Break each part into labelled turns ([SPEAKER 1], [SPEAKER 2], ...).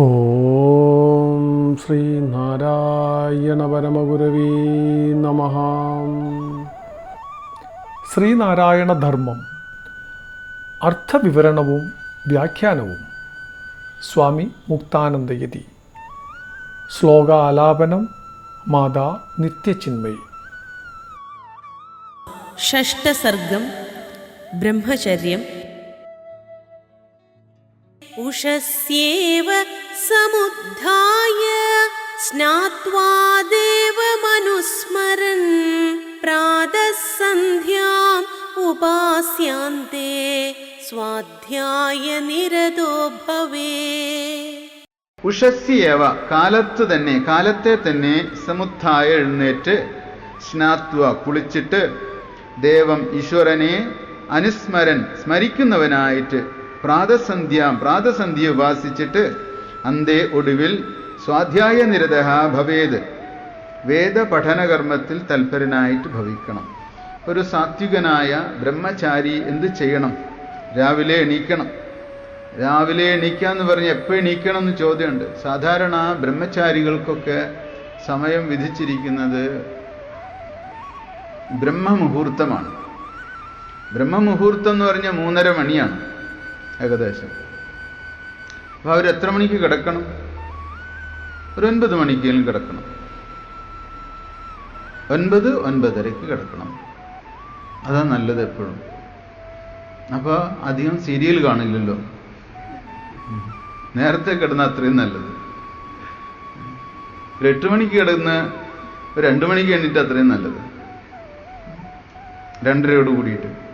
[SPEAKER 1] ഓം ശ്രീ നാരായണ പരമഗുരവീ നമ. ശ്രീനാരായണ ധർമ്മം അർത്ഥവിവരണവും വ്യാഖ്യാനവും സ്വാമി മുക്താനന്ദയതി. ശ്ലോകാലാപനം മാതാ നിത്യചിന്മയി.
[SPEAKER 2] ഷഷ്ടസർഗം ബ്രഹ്മചര്യം. ഉഷസ്യേവ समुद्धाय स्नात्वा देवमनुस्मरन् प्रातः सन्ध्याम् उपास्यान्ते स्वाध्यायनिरतो भवे
[SPEAKER 3] ഉഷസ്യേവ കാലത്ത് തന്നെ കാലത്തെ തന്നെ സമുത്ഥായ എഴുന്നേറ്റ് സ്നാത്വ കുളിച്ചിട്ട് ദേവം ഈശ്വരനെ അനുസ്മരൻ സ്മരിക്കുന്നവനായിട്ട് പ്രാതസന്ധ്യ പ്രാതസന്ധ്യ ഉപാസിച്ചിട്ട് അന്തേ ഒടുവിൽ സ്വാധ്യായ നിരത ഭവേത്. വേദപഠനകർമ്മത്തിൽ തൽപരനായിട്ട് ഭവിക്കണം. ഒരു സാത്വികനായ ബ്രഹ്മചാരി എന്ത് ചെയ്യണം? രാവിലെ എണീക്കണം. രാവിലെ എണീക്കാന്ന് പറഞ്ഞ് എപ്പോൾ എണീക്കണം എന്ന് ചോദ്യമുണ്ട്. സാധാരണ ബ്രഹ്മചാരികൾക്കൊക്കെ സമയം വിധിച്ചിരിക്കുന്നത് ബ്രഹ്മമുഹൂർത്തമാണ്. ബ്രഹ്മമുഹൂർത്തം എന്ന് പറഞ്ഞാൽ മൂന്നര മണിയാണ് ഏകദേശം. അപ്പോൾ അവർ എത്ര മണിക്ക് കിടക്കണം? ഒരു ഒൻപത് മണിക്കെങ്കിലും കിടക്കണം. ഒൻപത് ഒൻപതരയ്ക്ക് കിടക്കണം. അതാ നല്ലത് എപ്പോഴും. അപ്പോൾ അധികം സീരിയൽ കാണില്ലല്ലോ. നേരത്തെ കിടന്ന അത്രയും നല്ലത്. ഒരു എട്ട് മണിക്ക് കിടന്ന് ഒരു രണ്ട് മണിക്ക് എണ്ണിട്ട് അത്രയും നല്ലത്. രണ്ടരയോട് കൂടിയിട്ട്.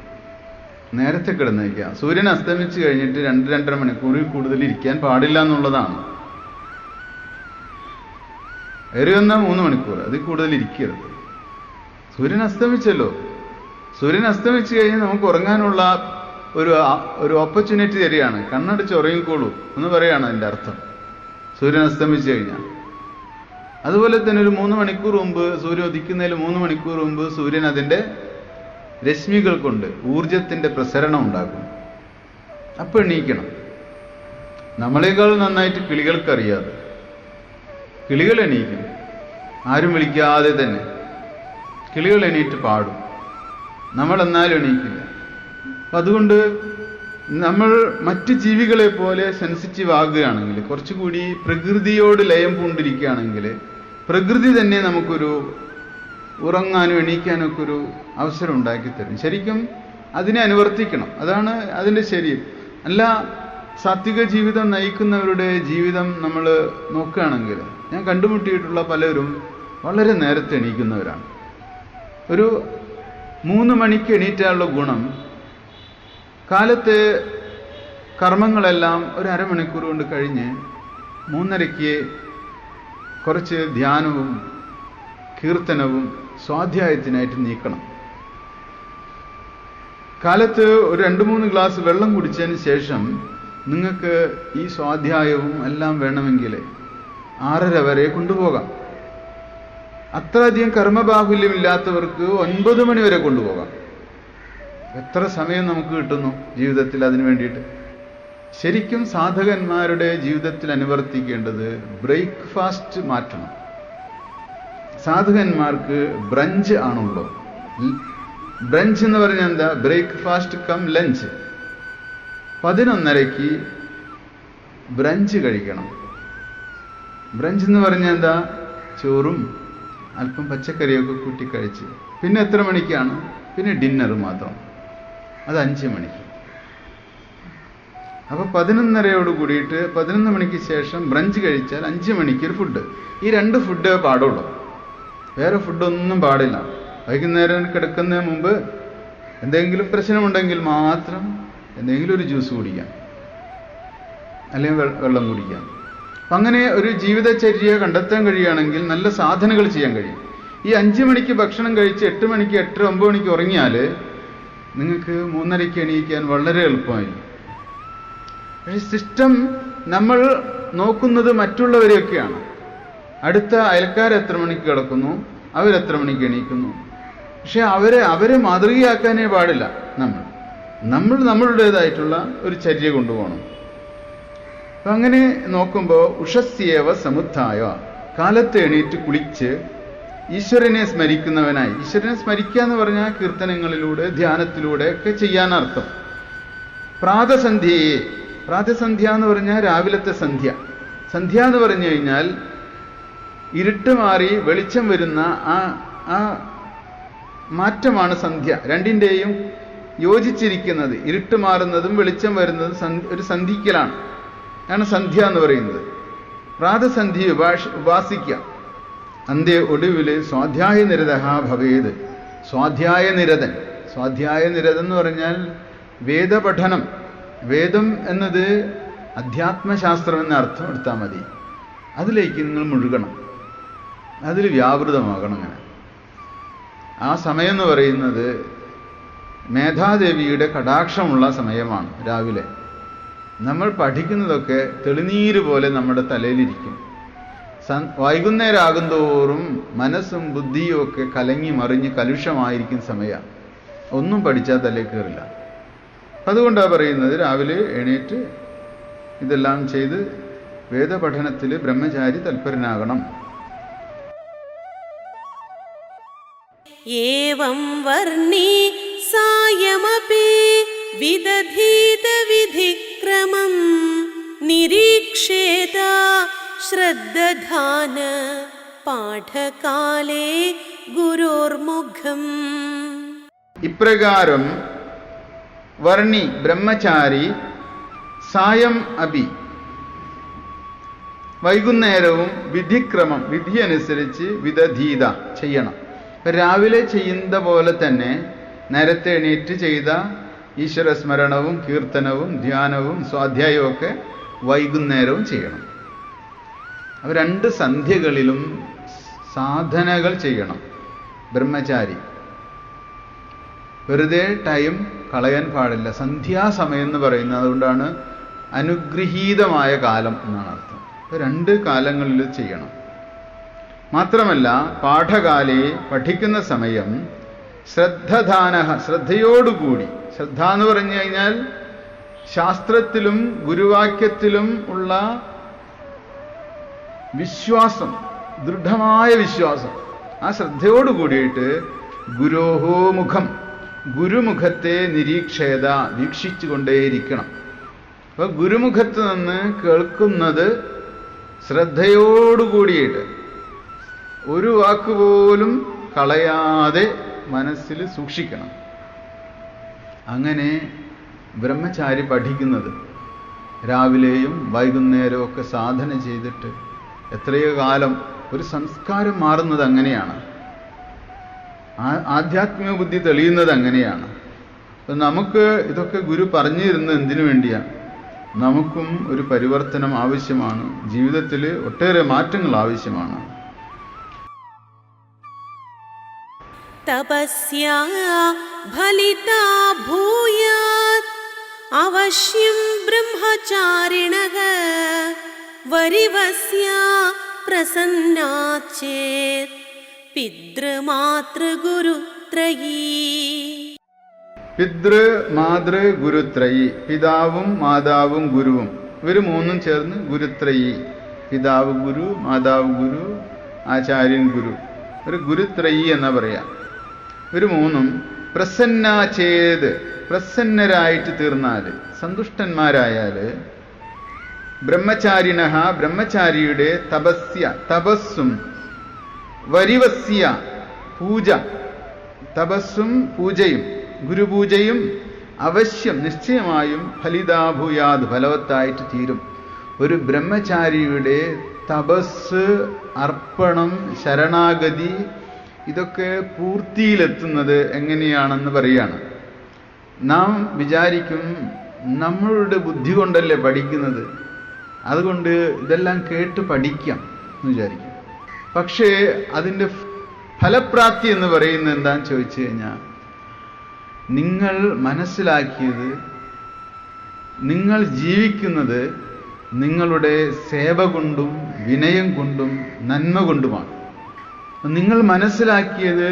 [SPEAKER 3] നേരത്തെ കിടന്നേക്കുക സൂര്യൻ അസ്തമിച്ച് കഴിഞ്ഞിട്ട് രണ്ട് രണ്ടര മണിക്കൂറിൽ കൂടുതൽ ഇരിക്കാൻ പാടില്ല എന്നുള്ളതാണ്. ഏറി വന്നാൽ മൂന്ന് മണിക്കൂർ അതിൽ കൂടുതൽ ഇരിക്കരുത്. സൂര്യൻ അസ്തമിച്ചല്ലോ. സൂര്യൻ അസ്തമിച്ച് കഴിഞ്ഞ് നമുക്ക് ഉറങ്ങാനുള്ള ഒരു ഒരു ഓപ്പർച്യൂണിറ്റി തരികയാണ്. കണ്ണടിച്ച് ഉറങ്ങിക്കോളൂ എന്ന് പറയാണ് അതിന്റെ അർത്ഥം. സൂര്യൻ അസ്തമിച്ച് കഴിഞ്ഞാൽ. അതുപോലെ തന്നെ ഒരു മൂന്ന് മണിക്കൂർ മുമ്പ് സൂര്യൻ ഉദിക്കുന്നതിൽ മൂന്ന് മണിക്കൂർ മുമ്പ് സൂര്യൻ അതിന്റെ രശ്മികൾ കൊണ്ട് ഊർജത്തിന്റെ പ്രസരണം ഉണ്ടാകും അപ്പോൾ എണീക്കണം. നമ്മളെക്കാൾ നന്നായിട്ട് കിളികൾക്കറിയാതെ കിളികൾ എണീക്കും. ആരും വിളിക്കാതെ തന്നെ കിളികൾ എണീറ്റ് പാടും. നമ്മൾ എന്നാലും എണീക്കില്ല. അപ്പം അതുകൊണ്ട് നമ്മൾ മറ്റ് ജീവികളെ പോലെ സെൻസിറ്റീവ് ആകുകയാണെങ്കിൽ കുറച്ചുകൂടി പ്രകൃതിയോട് ലയം പൂണ്ടിരിക്കുകയാണെങ്കിൽ പ്രകൃതി തന്നെ നമുക്കൊരു ഉറങ്ങാനും എണീക്കാനും ഒക്കെ ഒരു അവസരം ഉണ്ടാക്കി തരും. ശരിക്കും അതിനെ അനുവർത്തിക്കണം. അതാണ് അതിന്റെ ശരി അല്ല സാത്വിക ജീവിതം നയിക്കുന്നവരുടെ ജീവിതം നമ്മൾ നോക്കുകയാണെങ്കിൽ ഞാൻ കണ്ടുമുട്ടിയിട്ടുള്ള പലരും വളരെ നേരത്തെ എണീക്കുന്നവരാണ്. ഒരു മൂന്ന് മണിക്ക് എണീറ്റാനുള്ള ഗുണം കാലത്തെ കർമ്മങ്ങളെല്ലാം ഒരു അരമണിക്കൂർ കൊണ്ട് കഴിഞ്ഞ് മൂന്നരയ്ക്ക് കുറച്ച് ധ്യാനവും കീർത്തനവും സ്വാധ്യായത്തിനായിട്ട് നീക്കണം. കാലത്ത് ഒരു രണ്ട് മൂന്ന് ഗ്ലാസ് വെള്ളം കുടിച്ചതിന് ശേഷം നിങ്ങൾക്ക് ഈ സ്വാധ്യായവും എല്ലാം വേണമെങ്കിൽ ആറര വരെ കൊണ്ടുപോകാം. അത്രയധികം കർമ്മബാഹുല്യമില്ലാത്തവർക്ക് ഒൻപത് മണി വരെ കൊണ്ടുപോകാം. എത്ര സമയം നമുക്ക് കിട്ടുന്നു ജീവിതത്തിൽ അതിനു വേണ്ടിയിട്ട്? ശരിക്കും സാധകന്മാരുടെ ജീവിതത്തിൽ അനുവർത്തിക്കേണ്ടത് ബ്രേക്ക്ഫാസ്റ്റ് മാറ്റണം. സാധകന്മാർക്ക് ബ്രഞ്ച് ആണുള്ളൂ ബ്രഞ്ച് എന്ന് പറഞ്ഞാൽ എന്താ? ബ്രേക്ക്ഫാസ്റ്റ് കം ലഞ്ച് പതിനൊന്നരയ്ക്ക് ബ്രഞ്ച് കഴിക്കണം. ബ്രഞ്ച് എന്ന് പറഞ്ഞാൽ എന്താ? ചോറും അല്പം പച്ചക്കറിയൊക്കെ കൂട്ടി കഴിച്ച്. പിന്നെ എത്ര മണിക്കാണ്? പിന്നെ ഡിന്നർ മാത്രം. അത് അഞ്ച് മണിക്ക്. അപ്പോൾ പതിനൊന്നരയോട് കൂടിയിട്ട് പതിനൊന്ന് മണിക്ക് ശേഷം ബ്രഞ്ച് കഴിച്ചാൽ അഞ്ച് മണിക്ക് ഒരു ഫുഡ് ഈ രണ്ട് ഫുഡേ പാടുള്ളൂ. വേറെ ഫുഡൊന്നും പാടില്ല. വൈകുന്നേരം കിടക്കുന്നതിന് മുമ്പ് എന്തെങ്കിലും പ്രശ്നമുണ്ടെങ്കിൽ മാത്രം എന്തെങ്കിലും ഒരു ജ്യൂസ് കുടിക്കാം. അല്ലെങ്കിൽ വെള്ളം കുടിക്കാം. അങ്ങനെ ഒരു ജീവിതചര്യ കണ്ടെത്താൻ കഴിയുകയാണെങ്കിൽ നല്ല സാധനകൾ ചെയ്യാൻ കഴിയും. ഈ അഞ്ച് മണിക്ക് ഭക്ഷണം കഴിച്ച് എട്ട് മണിക്ക് എട്ട് ഒമ്പത് മണിക്ക് ഉറങ്ങിയാൽ നിങ്ങൾക്ക് മൂന്നരയ്ക്ക് എണീക്കാൻ വളരെ എളുപ്പമായി. പക്ഷേ സിസ്റ്റം നമ്മൾ നോക്കുന്നത് മറ്റുള്ളവരെയൊക്കെയാണ്. അടുത്ത അയൽക്കാർ എത്ര മണിക്ക് കിടക്കുന്നു? അവരെത്ര മണിക്ക് എണീക്കുന്നു? പക്ഷെ അവരെ അവരെ മാതൃകയാക്കാനേ പാടില്ല. നമ്മൾ നമ്മൾ നമ്മളുടേതായിട്ടുള്ള ഒരു ചര്യ കൊണ്ടുപോകണം. അപ്പൊ അങ്ങനെ നോക്കുമ്പോൾ ഉഷസ്യേവ സമുദ്ധായ കാലത്ത് എണീറ്റ് കുളിച്ച് ഈശ്വരനെ സ്മരിക്കുന്നവനായി. ഈശ്വരനെ സ്മരിക്കുക എന്ന് പറഞ്ഞാൽ കീർത്തനങ്ങളിലൂടെ ധ്യാനത്തിലൂടെ ഒക്കെ ചെയ്യാനർത്ഥം പ്രാതസന്ധ്യയെ പ്രാതസന്ധ്യ എന്ന് പറഞ്ഞാൽ രാവിലത്തെ സന്ധ്യ. സന്ധ്യ എന്ന് പറഞ്ഞു കഴിഞ്ഞാൽ ഇരുട്ട് മാറി വെളിച്ചം വരുന്ന ആ ആ മാറ്റമാണ് സന്ധ്യ. രണ്ടിന്റെയും യോജിച്ചിരിക്കുന്നത്. ഇരുട്ട് മാറുന്നതും വെളിച്ചം വരുന്നതും ഒരു സന്ധിക്കലാണ്. ആണ് സന്ധ്യ എന്ന് പറയുന്നത്. പ്രാതസന്ധി ഉപാഷ ഉപാസിക്കാം അന്ത്യ ഒടുവിൽ സ്വാധ്യായ നിരത ഭവേത്. സ്വാധ്യായ നിരതൻ. സ്വാധ്യായ നിരതൻ എന്ന് പറഞ്ഞാൽ വേദപഠനം. വേദം എന്നത് അധ്യാത്മശാസ്ത്രം എന്ന അർത്ഥം എടുത്താൽ മതി. അതിലേക്ക് നിങ്ങൾ മുഴുകണം. അതിൽ വ്യാപൃതമാകണം അങ്ങനെ. ആ സമയം എന്ന് പറയുന്നത് മേധാദേവിയുടെ കടാക്ഷമുള്ള സമയമാണ് രാവിലെ. നമ്മൾ പഠിക്കുന്നതൊക്കെ തെളിനീര് പോലെ നമ്മുടെ തലയിലിരിക്കും. സൻ- വൈകുന്നേരമാകും തോറും മനസ്സും ബുദ്ധിയും ഒക്കെ കലങ്ങി മറിഞ്ഞ് കലുഷമായിരിക്കും സമയമാണ് ഒന്നും പഠിച്ചാൽ തലയിൽ കയറില്ല അതുകൊണ്ടാണ് പറയുന്നത് രാവിലെ എണീറ്റ് ഇതെല്ലാം ചെയ്ത് വേദപഠനത്തിൽ ബ്രഹ്മചാരി തൽപരനാകണം.
[SPEAKER 2] एवं वर्णी सायमपि विदधीतविधिक्रमम् निरीक्षेत श्रद्दधान पाठकाले गुरोर्मुखम्
[SPEAKER 3] ഇപ്രകാരം വർണ്ണി ബ്രഹ്മചാരി സായം അഭി വൈകുന്നേരവും വിധിക്രമം വിധി അനുസരിച്ച് വിദധീത ചെയ്യണം ഇപ്പൊ രാവിലെ ചെയ്യുന്ന പോലെ തന്നെ നേരത്തെ എണീറ്റ് ചെയ്ത ഈശ്വരസ്മരണവും കീർത്തനവും ധ്യാനവും സ്വാധ്യായവും ഒക്കെ വൈകുന്നേരവും ചെയ്യണം. അപ്പൊ രണ്ട് സന്ധ്യകളിലും സാധനകൾ ചെയ്യണം. ബ്രഹ്മചാരി. വെറുതെ ടൈം കളയാൻ പാടില്ല. സന്ധ്യാസമയം എന്ന് പറയുന്നത് അതുകൊണ്ടാണ് അനുഗ്രഹീതമായ കാലം എന്നാണ് അർത്ഥം. രണ്ട് കാലങ്ങളിൽ ചെയ്യണം. മാത്രമല്ല പാഠകാലെ പഠിക്കുന്ന സമയം ശ്രദ്ധദാന ശ്രദ്ധയോടുകൂടി. ശ്രദ്ധ എന്ന് പറഞ്ഞു കഴിഞ്ഞാൽ ശാസ്ത്രത്തിലും ഗുരുവാക്യത്തിലും ഉള്ള വിശ്വാസം ദൃഢമായ വിശ്വാസം. ആ ശ്രദ്ധയോട് കൂടിയിട്ട് ഗുരോഹോ മുഖം ഗുരുമുഖത്തെ നിരീക്ഷേത വീക്ഷിച്ചുകൊണ്ടേയിരിക്കണം. അപ്പൊ ഗുരുമുഖത്ത് നിന്ന് കേൾക്കുന്നത് ശ്രദ്ധയോടുകൂടിയിട്ട്. ഒരു വാക്കുപോലും കളയാതെ മനസ്സിൽ സൂക്ഷിക്കണം. അങ്ങനെ ബ്രഹ്മചാരി പഠിക്കുന്നത് രാവിലെയും വൈകുന്നേരവും ഒക്കെ സാധന ചെയ്തിട്ട് എത്രയോ കാലം ഒരു സംസ്കാരം മാറുന്നത് അങ്ങനെയാണ്. ആധ്യാത്മിക ബുദ്ധി തെളിയുന്നത് അങ്ങനെയാണ്. അപ്പം നമുക്ക് ഇതൊക്കെ ഗുരു പറഞ്ഞു തരുന്നത് എന്തിനു വേണ്ടിയാണ് നമുക്കും ഒരു പരിവർത്തനം ആവശ്യമാണ്. ജീവിതത്തിൽ ഒട്ടേറെ മാറ്റങ്ങൾ ആവശ്യമാണ്.
[SPEAKER 2] तपस्या फलिता भूयात् अवश्यं ब्रह्मचारिणः वरिवस्य प्रसन्नात् चेत् पितृमातृगुरुत्रयी
[SPEAKER 3] പിതൃ മാതൃ ഗുരുത്രയി പിതാവും മാതാവും ഗുരുവും ഇവർ മൂന്നും ചേർന്ന് ഗുരുത്രയി പിതാവ് ഗുരു മാതാവ് ഗുരു ആചാര്യൻ ഗുരു ഒരു ഗുരുത്രയി എന്നാ പറയാം ഇവർ മൂന്നും പ്രസന്നാചേത് പ്രസന്നരായിട്ട് തീർന്നാൽ സന്തുഷ്ടന്മാരായാൽ ബ്രഹ്മചാരിണ ബ്രഹ്മചാരിയുടെ തപസ്യ തപസ്സും വരിവസ്യ പൂജ തപസ്സും പൂജയും ഗുരുപൂജയും അവശ്യം നിശ്ചയമായും ഫലിതാഭൂയാത് ഫലവത്തായിട്ട് തീരും. ഒരു ബ്രഹ്മചാരിയുടെ തപസ് അർപ്പണം ശരണാഗതി ഇതൊക്കെ പൂർത്തിയിലെത്തുന്നത് എങ്ങനെയാണെന്ന് പറയാണ്. നാം വിചാരിക്കും നമ്മളുടെ ബുദ്ധി കൊണ്ടല്ലേ പഠിക്കുന്നത്. അതുകൊണ്ട് ഇതെല്ലാം കേട്ട് പഠിക്കാം എന്ന് വിചാരിക്കും. പക്ഷേ അതിന്റെ ഫലപ്രാപ്തി എന്ന് പറയുന്നത് എന്താന്ന് ചോദിച്ചു കഴിഞ്ഞാൽ നിങ്ങൾ മനസ്സിലാക്കിയത് നിങ്ങൾ ജീവിക്കുന്നത് നിങ്ങളുടെ സേവ കൊണ്ടും വിനയം കൊണ്ടും നന്മ കൊണ്ടുമാണ്. നിങ്ങൾ മനസ്സിലാക്കിയത്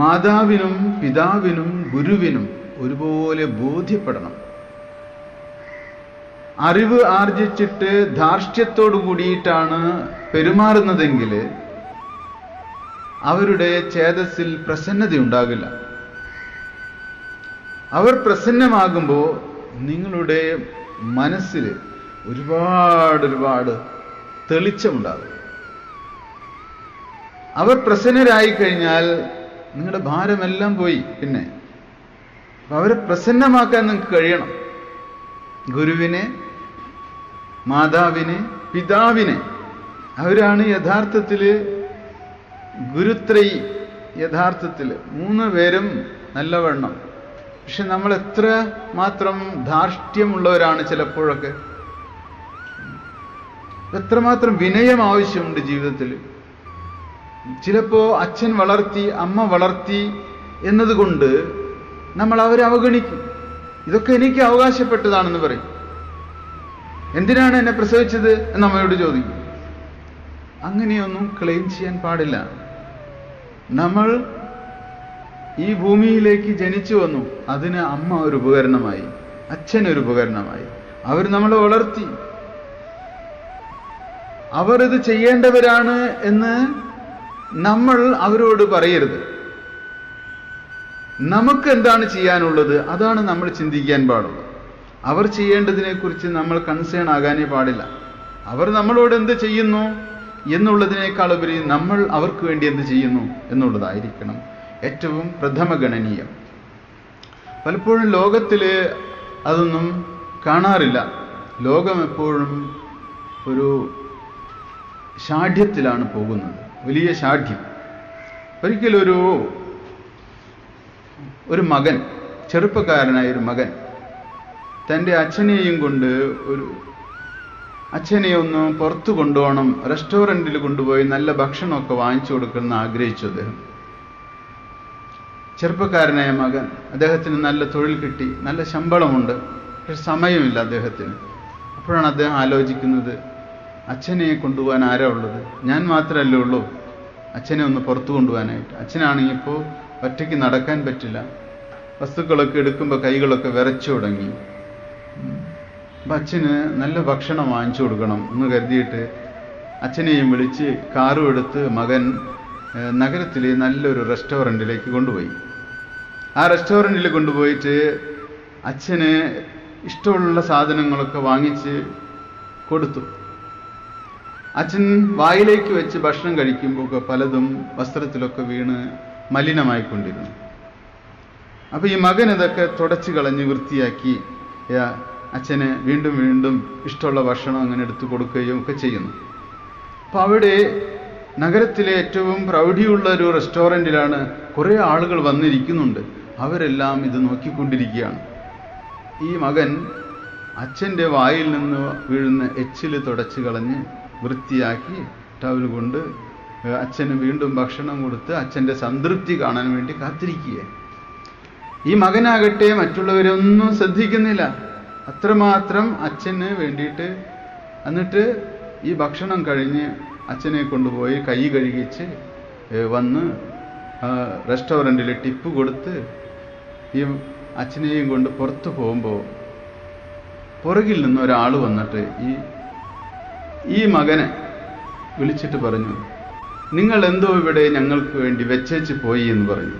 [SPEAKER 3] മാതാവിനും പിതാവിനും ഗുരുവിനും ഒരുപോലെ ബോധ്യപ്പെടണം. അറിവ് ആർജിച്ചിട്ട് ധാർഷ്ട്യത്തോടു കൂടിയിട്ടാണ് പെരുമാറുന്നതെങ്കിൽ അവരുടെ ചേതസ്സിൽ പ്രസന്നതയുണ്ടാകില്ല അവർ പ്രസന്നമാകുമ്പോൾ നിങ്ങളുടെ മനസ്സിൽ ഒരുപാട് ഒരുപാട് തെളിച്ചമുണ്ടാകും. അവർ പ്രസന്നരായി കഴിഞ്ഞാൽ നിങ്ങളുടെ ഭാരമെല്ലാം പോയി പിന്നെ. അവരെ പ്രസന്നമാക്കാൻ നിങ്ങൾക്ക് കഴിയണം. ഗുരുവിനെ മാതാവിനെ പിതാവിനെ. അവരാണ് യഥാർത്ഥത്തിൽ ഗുരുത്രയി. യഥാർത്ഥത്തിൽ മൂന്ന് പേരും നല്ലവണ്ണം. പക്ഷെ നമ്മൾ എത്ര മാത്രം ധാർഷ്ട്യമുള്ളവരാണ് ചിലപ്പോഴൊക്കെ. എത്രമാത്രം വിനയം ആവശ്യമുണ്ട് ജീവിതത്തിൽ. ചിലപ്പോ അച്ഛൻ വളർത്തി അമ്മ വളർത്തി എന്നതുകൊണ്ട് നമ്മൾ അവരെ അവഗണിക്കും. ഇതൊക്കെ എനിക്ക് അവകാശപ്പെട്ടതാണെന്ന് പറയും. എന്തിനാണ് എന്നെ പ്രസവിച്ചത് എന്ന് അമ്മയോട് ചോദിക്കും. അങ്ങനെയൊന്നും ക്ലെയിം ചെയ്യാൻ പാടില്ല. നമ്മൾ ഈ ഭൂമിയിലേക്ക് ജനിച്ചു വന്നു. അതിന് അമ്മ ഒരു ഉപകരണമായി അച്ഛൻ ഒരു ഉപകരണമായി. അവർ നമ്മളെ വളർത്തി. അവർ ഇത് ചെയ്യേണ്ടവരാണ് എന്ന് നമ്മൾ അവരോട് പറയരുത്. നമുക്ക് എന്താണ് ചെയ്യാനുള്ളത്? അതാണ് നമ്മൾ ചിന്തിക്കാൻ പാടുള്ളൂ അവർ ചെയ്യേണ്ടതിനെ കുറിച്ച് നമ്മൾ കൺസേൺ ആകാനേ പാടില്ല. അവർ നമ്മളോട് എന്ത് ചെയ്യുന്നു എന്നുള്ളതിനേക്കാൾ ഉപരി നമ്മൾ അവർക്ക് വേണ്ടി എന്ത് ചെയ്യുന്നു എന്നുള്ളതായിരിക്കണം ഏറ്റവും പ്രഥമഗണനീയം പലപ്പോഴും ലോകത്തിൽ അതൊന്നും കാണാറില്ല. ലോകം എപ്പോഴും ഒരു ഷാഠ്യത്തിലാണ് പോകുന്നത്. വലിയ ഷാഠ്യം ഒരിക്കലൊരു ഒരു മകൻ ചെറുപ്പക്കാരനായ ഒരു മകൻ തന്റെ അച്ഛനെയും കൊണ്ട് ഒരു അച്ഛനെ ഒന്ന് പുറത്തു കൊണ്ടുപോകണം റെസ്റ്റോറന്റിൽ കൊണ്ടുപോയി നല്ല ഭക്ഷണമൊക്കെ വാങ്ങിച്ചു കൊടുക്കണം ആഗ്രഹിച്ചു അദ്ദേഹം. ചെറുപ്പക്കാരനായ മകൻ അദ്ദേഹത്തിന് നല്ല തൊഴിൽ കിട്ടി നല്ല ശമ്പളമുണ്ട് പക്ഷെ സമയമില്ല അദ്ദേഹത്തിന്. അപ്പോഴാണ് അദ്ദേഹം ആലോചിക്കുന്നത് അച്ഛനെ കൊണ്ടുപോകാൻ ആരാ ഉള്ളത്? ഞാൻ മാത്രമല്ലേ ഉള്ളൂ. അച്ഛനെ ഒന്ന് പുറത്തു കൊണ്ടുപോകാനായിട്ട്. അച്ഛനാണെങ്കിൽ ഇപ്പോൾ ഒറ്റയ്ക്ക് നടക്കാൻ പറ്റില്ല. വസ്തുക്കളൊക്കെ എടുക്കുമ്പോൾ കൈകളൊക്കെ വിറച്ചു തുടങ്ങി. അപ്പം അച്ഛന് നല്ല ഭക്ഷണം വാങ്ങിച്ചു കൊടുക്കണം എന്ന് കരുതിയിട്ട് അച്ഛനെയും വിളിച്ച് കാറും എടുത്ത് മകൻ നഗരത്തിലെ നല്ലൊരു റെസ്റ്റോറന്റിലേക്ക് കൊണ്ടുപോയി. ആ റെസ്റ്റോറന്റിൽ കൊണ്ടുപോയിട്ട് അച്ഛന് ഇഷ്ടമുള്ള സാധനങ്ങളൊക്കെ വാങ്ങിച്ച് കൊടുത്തു. അച്ഛൻ വായിലേക്ക് വെച്ച് ഭക്ഷണം കഴിക്കുമ്പോൾ പലതും വസ്ത്രത്തിലൊക്കെ വീണ് മലിനമായിക്കൊണ്ടിരുന്നു. അപ്പൊ ഈ മകൻ ഇതൊക്കെ തുടച്ചു കളഞ്ഞ് വൃത്തിയാക്കി അച്ഛന് വീണ്ടും വീണ്ടും ഇഷ്ടമുള്ള ഭക്ഷണം അങ്ങനെ എടുത്തു കൊടുക്കുകയും ഒക്കെ ചെയ്യുന്നു. അപ്പൊ അവിടെ നഗരത്തിലെ ഏറ്റവും പ്രൗഢിയുള്ള ഒരു റെസ്റ്റോറന്റിലാണ് കുറേ ആളുകൾ വന്നിരിക്കുന്നുണ്ട്. അവരെല്ലാം ഇത് നോക്കിക്കൊണ്ടിരിക്കുകയാണ്. ഈ മകൻ അച്ഛന്റെ വായിൽ നിന്ന് വീഴുന്ന എച്ചിൽ തുടച്ചു കളഞ്ഞ് വൃത്തിയാക്കി ടവൽ കൊണ്ട് അച്ഛന് വീണ്ടും ഭക്ഷണം കൊടുത്ത് അച്ഛന്റെ സംതൃപ്തി കാണാൻ വേണ്ടി കാത്തിരിക്കുക ഈ മകനാകട്ടെ മറ്റുള്ളവരൊന്നും ശ്രദ്ധിക്കുന്നില്ല. അത്രമാത്രം അച്ഛന് വേണ്ടിയിട്ട് എന്നിട്ട് ഈ ഭക്ഷണം കഴിഞ്ഞ് അച്ഛനെ കൊണ്ടുപോയി കൈ കഴുകിച്ച് വന്ന് റെസ്റ്റോറന്റിൽ ടിപ്പ് കൊടുത്ത് ഈ അച്ഛനെയും കൊണ്ട് പുറത്തു പോകുമ്പോൾ പുറകിൽ നിന്ന് ഒരാൾ വന്നിട്ട് ഈ ഈ മകനെ വിളിച്ചിട്ട് പറഞ്ഞു നിങ്ങൾ എന്തോ ഇവിടെ ഞങ്ങൾക്ക് വേണ്ടി വെച്ചേച്ച് പോയി എന്ന് പറഞ്ഞു.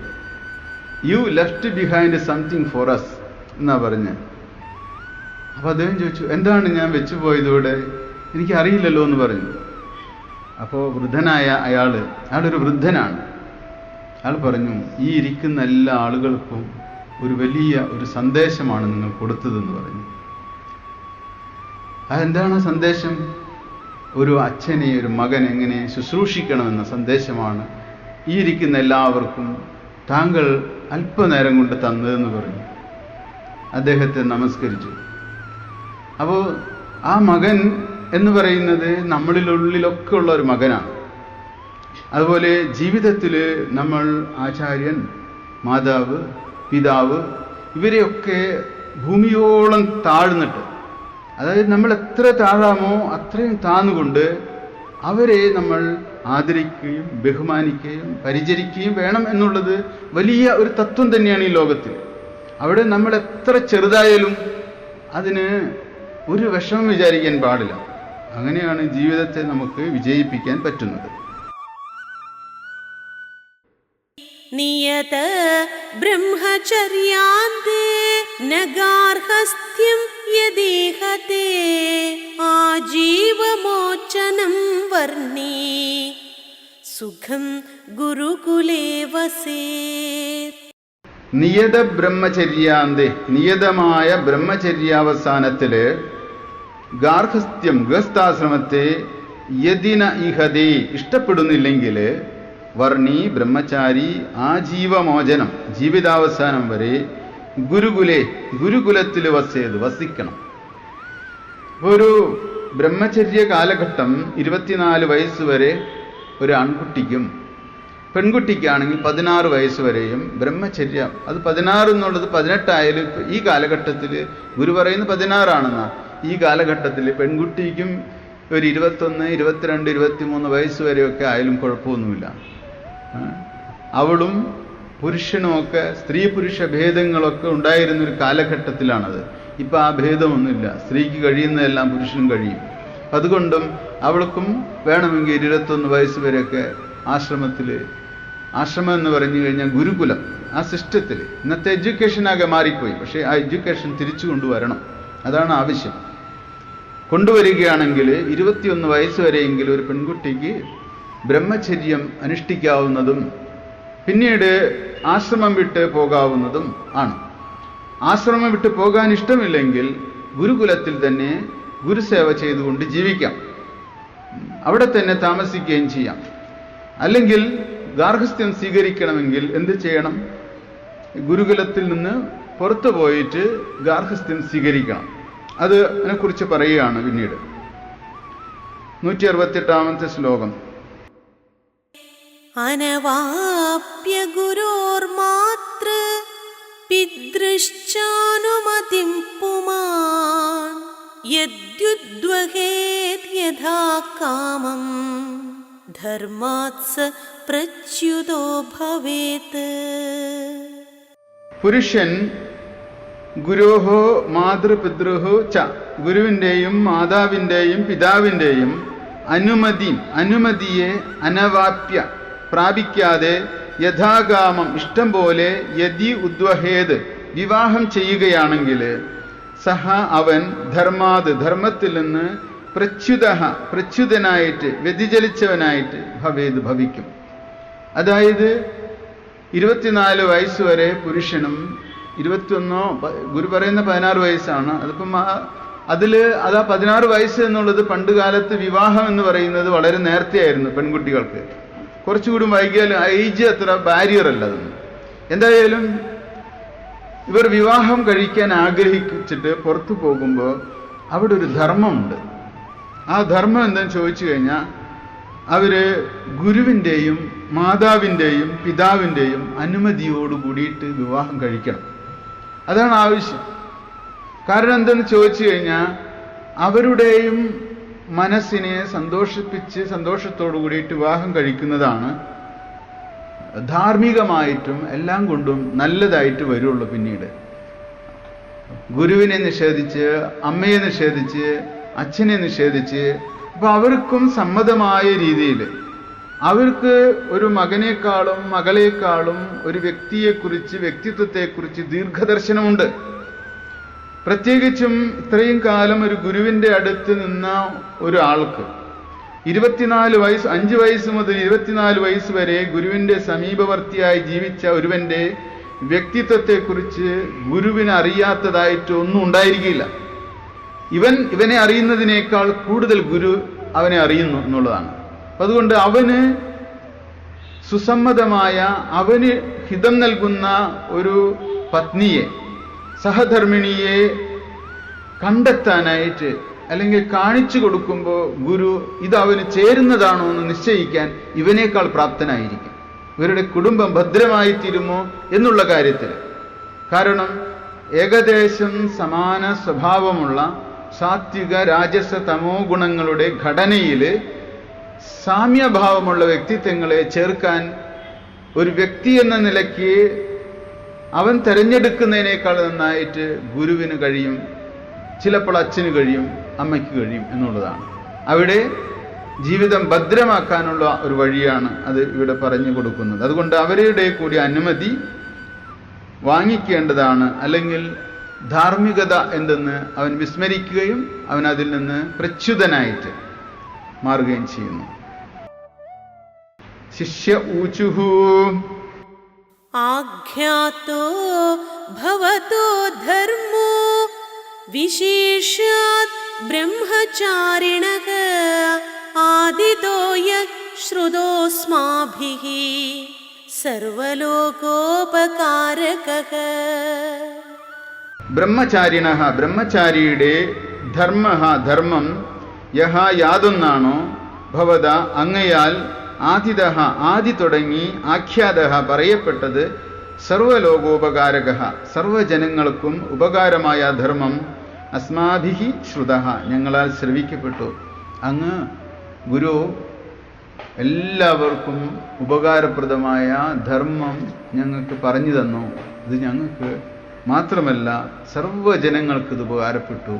[SPEAKER 3] You left behind something for us എന്നാ പറഞ്ഞ്. അപ്പോൾ അദ്ദേഹം ചോദിച്ചു എന്താണ് ഞാൻ വെച്ചു പോയത് ഇവിടെ? എനിക്ക് അറിയില്ലല്ലോ എന്ന് പറഞ്ഞു. അപ്പോൾ വൃദ്ധനായ അയാൾ അയാളൊരു വൃദ്ധനാണ്. അയാൾ പറഞ്ഞു ഈ ഇരിക്കുന്ന എല്ലാ ആളുകൾക്കും ഒരു വലിയ ഒരു സന്ദേശമാണ് നിങ്ങൾ കൊടുത്തതെന്ന് പറഞ്ഞു. അതെന്താണ് സന്ദേശം? ഒരു അച്ഛനെ ഒരു മകൻ എങ്ങനെ ശുശ്രൂഷിക്കണമെന്ന സന്ദേശമാണ് ഈ ഇരിക്കുന്ന എല്ലാവർക്കും താങ്കൾ അല്പനേരം കൊണ്ട് തന്നതെന്ന് പറഞ്ഞു. അദ്ദേഹത്തെ നമസ്കരിച്ചു. അപ്പോൾ ആ മകൻ എന്ന് പറയുന്നത് നമ്മളിലുള്ളിലൊക്കെ ഉള്ള ഒരു മകനാണ്. അതുപോലെ ജീവിതത്തിൽ നമ്മൾ ആചാര്യൻ മാതാവ് പിതാവ് ഇവരെയൊക്കെ ഭൂമിയോളം താഴ്ന്നിട്ട് അതായത് നമ്മൾ എത്ര താഴാമോ അത്രയും താന്നുകൊണ്ട് അവരെ നമ്മൾ ആദരിക്കുകയും ബഹുമാനിക്കുകയും പരിചരിക്കുകയും വേണം എന്നുള്ളത് വലിയ ഒരു തത്വം തന്നെയാണ് ഈ ലോകത്തിൽ. അവിടെ നമ്മൾ എത്ര ചെറുതായാലും അതിന് ഒരു വിഷമം വിചാരിക്കാൻ പാടില്ല. അങ്ങനെയാണ് ജീവിതത്തെ നമുക്ക് വിജയിപ്പിക്കാൻ പറ്റുന്നത്.
[SPEAKER 2] നിയത ബ്രഹ്മചര്യാന്തേ നഗാർഹസ്ഥ്യം യദീഹത്തെ ആജീവമോചനം വർണി. സുഖം ഗുരുകുലേ വസേ.
[SPEAKER 3] നിയത ബ്രഹ്മചര്യാന്തി നിയതമായ ബ്രഹ്മചര്യാവസാനത്തിൽ ഗാർഹസ്ഥ്യം ഗൃഹസ്ഥാശ്രമത്തെ യതിന ഇഹതേ ഇഷ്ടപ്പെടുന്നില്ലെങ്കിൽ വർണി ബ്രഹ്മചാരി ആജീവമോചനം ജീവിതാവസാനം വരെ ഗുരുകുലെ ഗുരുകുലത്തിൽ വസേത് വസിക്കണം. ഒരു ബ്രഹ്മചര്യ കാലഘട്ടം ഇരുപത്തിനാല് വയസ്സ് വരെ ഒരു ആൺകുട്ടിക്കും പെൺകുട്ടിക്കാണെങ്കിൽ പതിനാറ് വയസ്സ് വരെയും ബ്രഹ്മചര്യ. അത് പതിനാറ് എന്നുള്ളത് പതിനെട്ടായാലും ഈ കാലഘട്ടത്തിൽ ഗുരു പറയുന്നത് പതിനാറാണെന്നാ. ഈ കാലഘട്ടത്തിൽ പെൺകുട്ടിക്കും ഒരു ഇരുപത്തൊന്ന് ഇരുപത്തിരണ്ട് ഇരുപത്തിമൂന്ന് വയസ്സ് വരെയൊക്കെ ആയാലും കുഴപ്പമൊന്നുമില്ല. അവളും പുരുഷനുമൊക്കെ സ്ത്രീ പുരുഷ ഭേദങ്ങളൊക്കെ ഉണ്ടായിരുന്ന ഒരു കാലഘട്ടത്തിലാണത്. ഇപ്പൊ ആ ഭേദമൊന്നുമില്ല. സ്ത്രീക്ക് കഴിയുന്നതെല്ലാം പുരുഷനും കഴിയും. അതുകൊണ്ടും അവൾക്കും വേണമെങ്കിൽ ഇരുപത്തൊന്ന് വയസ്സ് വരെയൊക്കെ ആശ്രമത്തിൽ ആശ്രമം എന്ന് പറഞ്ഞു കഴിഞ്ഞാൽ ഗുരുകുലം ആ സിസ്റ്റത്തിൽ ഇന്നത്തെ എഡ്യൂക്കേഷനാകെ മാറിപ്പോയി. പക്ഷേ ആ എഡ്യൂക്കേഷൻ തിരിച്ചു കൊണ്ടുവരണം. അതാണ് ആവശ്യം. കൊണ്ടുവരികയാണെങ്കിൽ ഇരുപത്തിയൊന്ന് വയസ്സ് വരെയെങ്കിലും ഒരു പെൺകുട്ടിക്ക് ബ്രഹ്മചര്യം അനുഷ്ഠിക്കാവുന്നതും പിന്നീട് ആശ്രമം വിട്ട് പോകാവുന്നതും ആണ്. ആശ്രമം വിട്ട് പോകാൻ ഇഷ്ടമില്ലെങ്കിൽ ഗുരുകുലത്തിൽ തന്നെ ഗുരുസേവ ചെയ്തുകൊണ്ട് ജീവിക്കാം. അവിടെ തന്നെ താമസിക്കുകയും ചെയ്യാം. അല്ലെങ്കിൽ ഗാർഹസ്ഥ്യം സ്വീകരിക്കണമെങ്കിൽ എന്ത് ചെയ്യണം? ഗുരുകുലത്തിൽ നിന്ന് പുറത്തു പോയിട്ട് ഗാർഹസ്ഥ്യം സ്വീകരിക്കണം. അത് അതിനെക്കുറിച്ച് പറയുകയാണ് പിന്നീട്. നൂറ്റി അറുപത്തെട്ടാമത്തെ ശ്ലോകം.
[SPEAKER 2] അനവാപ്യ ഗുരോർമാതൃ പിതൃശ്ചാനുമതിം പുമാൻ. യദ്യുദ്വഹേത് യഥാ കാമം. ധർമാത് സ പ്രച്യുതോ ഭവേത്.
[SPEAKER 3] പുരുഷൻ ഗുരോഹോ മാതൃപിതൃഹോ ച. ഗുരുവിന്റെയും മാതാവിന്റെയും പിതാവിന്റെയും അനുമതി അനുമതിയെ അനവാപ്യ പ്രാപിക്കാതെ യഥാകാമം ഇഷ്ടം പോലെ യതി ഉദ്വഹേത് വിവാഹം ചെയ്യുകയാണെങ്കിൽ സഹ അവൻ ധർമാത് ധർമ്മത്തിൽ നിന്ന് പ്രച്യുത പ്രച്യുതനായിട്ട് വ്യതിചലിച്ചവനായിട്ട് ഭവേത് ഭവിക്കും. അതായത് ഇരുപത്തിനാല് വയസ്സ് വരെ പുരുഷനും ഇരുപത്തിയൊന്നോ ഗുരു പറയുന്ന പതിനാറ് വയസ്സാണ്. അതിപ്പം അതിൽ അത് പതിനാറ് വയസ്സ് എന്നുള്ളത് പണ്ട് കാലത്ത് വിവാഹം എന്ന് പറയുന്നത് വളരെ നേരത്തെയായിരുന്നു പെൺകുട്ടികൾക്ക്. കുറച്ചുകൂടി വൈകിയാൽ ഏജ് അത്ര ബാരിയർ അല്ല അതൊന്നും എന്തായാലും ഇവർ വിവാഹം കഴിക്കാൻ ആഗ്രഹിച്ചിട്ട് പുറത്തു പോകുമ്പോൾ അവിടെ ഒരു ധർമ്മമുണ്ട്. ആ ധർമ്മം എന്താണെന്ന് ചോദിച്ചു കഴിഞ്ഞാൽ അവർ ഗുരുവിന്റെയും മാതാവിന്റെയും പിതാവിന്റെയും അനുമതിയോട് കൂടിയിട്ട് വിവാഹം കഴിക്കണം. അതാണ് ആവശ്യം. കാരണം എന്തെന്ന് ചോദിച്ചു കഴിഞ്ഞാൽ അവരുടെയും മനസ്സിനെ സന്തോഷിപ്പിച്ച് സന്തോഷത്തോടു കൂടിയിട്ട് വിവാഹം കഴിക്കുന്നതാണ് ധാർമ്മികമായിട്ടും എല്ലാം കൊണ്ടും നല്ലതായിട്ട് വരുള്ളൂ പിന്നീട്. ഗുരുവിനെ നിഷേധിച്ച് അമ്മയെ നിഷേധിച്ച് അച്ഛനെ നിഷേധിച്ച് അപ്പൊ അവർക്കും സമ്മതമായ രീതിയിൽ. അവർക്ക് ഒരു മകനേക്കാളും മകളേക്കാളും ഒരു വ്യക്തിയെക്കുറിച്ച് വ്യക്തിത്വത്തെക്കുറിച്ച് ദീർഘദർശനമുണ്ട്. പ്രത്യേകിച്ചും ഇത്രയും കാലം ഒരു ഗുരുവിന്റെ അടുത്ത് നിന്ന ഒരാൾക്ക് ഇരുപത്തിനാല് വയസ്സ് അഞ്ച് വയസ്സ് മുതൽ ഇരുപത്തിനാല് വയസ്സ് വരെ ഗുരുവിന്റെ സമീപവർത്തിയായി ജീവിച്ച ഒരുവന്റെ വ്യക്തിത്വത്തെക്കുറിച്ച് ഗുരുവിന് അറിയാത്തതായിട്ട് ഒന്നും ഉണ്ടായിരിക്കില്ല. ഇവൻ ഇവനെ അറിയുന്നതിനേക്കാൾ കൂടുതൽ ഗുരു അവനെ അറിയുന്നു എന്നുള്ളതാണ്. അതുകൊണ്ട് അവന് സുസമ്മതമായ അവന് ഹിതം നൽകുന്ന ഒരു പത്നിയെ സഹധർമ്മിണിയെ കണ്ടെത്താനായിട്ട് അല്ലെങ്കിൽ കാണിച്ചു കൊടുക്കുമ്പോൾ ഗുരു ഇത് അവന് ചേരുന്നതാണോ എന്ന് നിശ്ചയിക്കാൻ ഇവനേക്കാൾ പ്രാപ്തനായിരിക്കും. ഇവരുടെ കുടുംബം ഭദ്രമായി തീരുമോ എന്നുള്ള കാര്യത്തിൽ. കാരണം ഏകദേശം സമാന സ്വഭാവമുള്ള സാത്വിക രാജസ തമോ ഗുണങ്ങളുടെ ഘടനയിൽ സാമ്യഭാവമുള്ള വ്യക്തിത്വങ്ങളെ ചേർക്കാൻ ഒരു വ്യക്തി എന്ന നിലയ്ക്ക് അവൻ തിരഞ്ഞെടുക്കുന്നതിനേക്കാൾ നന്നായിട്ട് ഗുരുവിന് കഴിയും ചിലപ്പോൾ അച്ഛന് കഴിയും അമ്മയ്ക്ക് കഴിയും എന്നുള്ളതാണ്. അവിടെ ജീവിതം ഭദ്രമാക്കാനുള്ള ഒരു വഴിയാണ് അത് ഇവിടെ പറഞ്ഞു കൊടുക്കുന്നത്. അതുകൊണ്ട് അവരുടെ കൂടി അനുമതി വാങ്ങിക്കേണ്ടതാണ്. അല്ലെങ്കിൽ ധാർമ്മികത എന്തെന്ന് അവൻ വിസ്മരിക്കുകയും അവൻ അതിൽ നിന്ന് പ്രച്യുതനായിട്ട് മാറുകയും ചെയ്യുന്നു. ശിഷ്യ ഊചുഹു.
[SPEAKER 2] आख्यातो भवतो धर्मो विशेषात् ब्रह्मचारिणः आदितो यः श्रुतोऽस्माभिः सर्वलोकोपकारकः
[SPEAKER 3] ബ്രഹ്മചാരിണ ബ്രഹ്മചാരിയുടെ ധർമ്മ ധർമ്മം യഹ യാതൊന്നാണോ ഭവത അങ്ങയാൽ ആദിത ആദി തുടങ്ങി ആഖ്യാത പറയപ്പെട്ടത് സർവലോകോപകാരക സർവജനങ്ങൾക്കും ഉപകാരമായ ധർമ്മം അസ്മാഭിഹി ശ്രുത ഞങ്ങളാൽ ശ്രവിക്കപ്പെട്ടു. അങ്ങ് ഗുരു എല്ലാവർക്കും ഉപകാരപ്രദമായ ധർമ്മം ഞങ്ങൾക്ക് പറഞ്ഞു തന്നു. ഇത് ഞങ്ങൾക്ക് മാത്രമല്ല സർവജനങ്ങൾക്ക് ഇത് ഉപകാരപ്പെട്ടു.